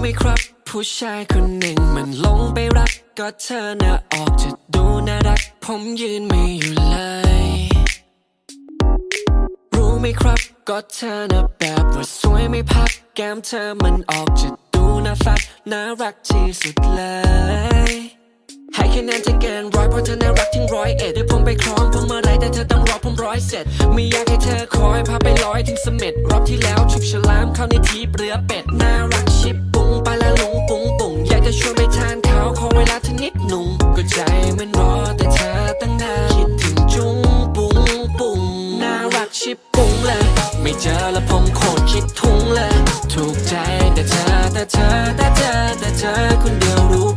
ไหมครับ ผู้ชายคนหนึ่งมันลงไปรักก็เธอน่ะออกจะดูน่ารัก ผมยืนไม่อยู่เลย รู้ไหมครับ ก็เธอน่ะแบบว่าสวยไม่พัก แก้มเธอมันออกจะดูน่าฟัดน่ารักที่สุดเลยให้คะแนนจะเกินร้อยเพราะเธอน่ารักทิ้งร้อยเอ็ดเดี๋ยวผมไปคล้องผมมื่อไรแต่ เธอต้องรอผมร้อยเสร็จไม่อยากให้เธอคอยพาไปลอยถึงเสม็ดรอบที่แล้วชุบฉลามเข้าในทีเรือเป็ดน่ารักชิบปุงไปละลุงปุงปุงอยากจะชวนไปทานข้าวขอเวลาเธอนิดหนุ่มก็ใจมันรอแต่เธอตั้งนานคิดถึงจุงปุงปุงน่ารักชิบปุงเลยไม่เจอแล้วผมโคตรคิดทุงเลยถูกใจแต่เธอแต่เธอแต่เธอแต่เธอคนเดียวรู้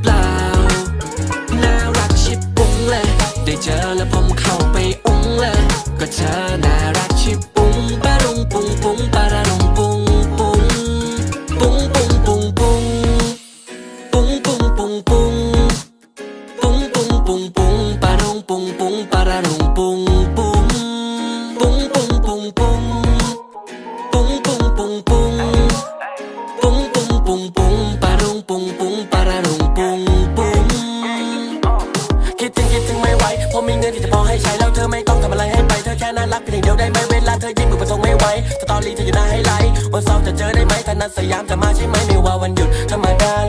งปุ้งปุ้งปะระรุงปุ้งปุ้งปุ้งปุ้งปุ้งปุ้งปุ้งปุ้งปุ้งปุ้งปุ้งปุ้งปุ้งปุ้งปะรุงปุ้งปุ้งปะระรุงปุ้งปุ้งคิดถึงคิดถึงไม่ไหวเพราะมีเงินที่จะพอให้ใช้แล้วเธอไม่ต้องทำอะไรให้ไปเธอแค่น่ารักเพียงเดียวได้ไหมเวลาเธอยิ้มมือประสงค์ไม่ไหวสตอรี่เธออยู่หน้าไฮไลท์วันเสาร์จะเจอได้ไหมถ้านัดสยามจะมาใช่ไหมไม่ว่าวันหยุดธรรมดา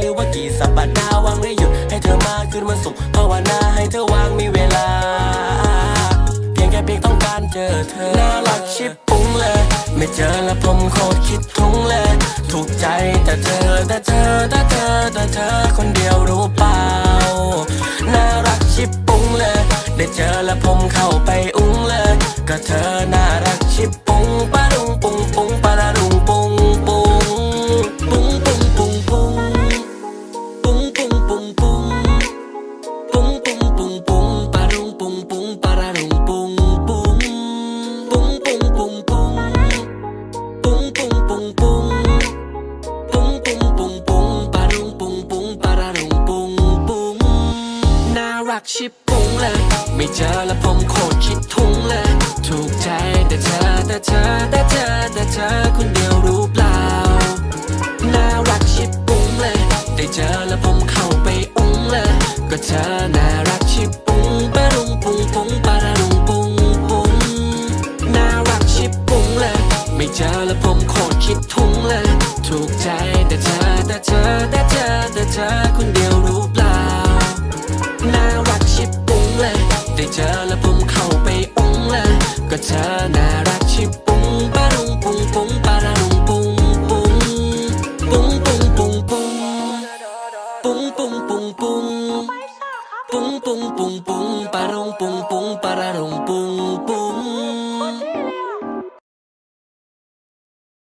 เธอ น่ารักชิบปุ้งเลย ไม่เจอแล้วผมโคตรคิดทุงเลย ถูกใจแต่เธอแต่เธอแต่เธอแต่เธอคนเดียวรู้เปล่า น่ารักชิบปุ้งเลย ได้เจอแล้วผมเข้าไป รักชิบปุ้งเลย ไม่เจอแล้วผมโคตรคิดทุ้งเลย ถูกใจแต่เธอแต่เธอแต่เธอแต่เธอคนเดียวรู้เปล่า น่ารักชิบปุ้งเลย ได้เจอแล้วผมเข้าไปอุ้งเลย ก็เธอน่ารักชิบปุ้งปะรุงปุ้งปุ้งปะระรุงปุ้งปุ้งน่ารักชิบปุ้งเลย ไม่เจอแล้วผมโคตรคิดทุ้งเลย ถูกใจแต่เธอแต่เธอแต่เธอแต่เธอคนเดียว ก็เธอน่ารักชิบปุ้งปะรุงปุ้งปุ้งปะระรุงปุ้งปุ้งปุ้งปุ้งปุ้งปุ้งปุ้งปุ้งปุ้งปุ้งปุ้งปุ้งปุ้งปุ้งปะรุงปุ้งปุ้งปะระรุงปุ้งปุ้ง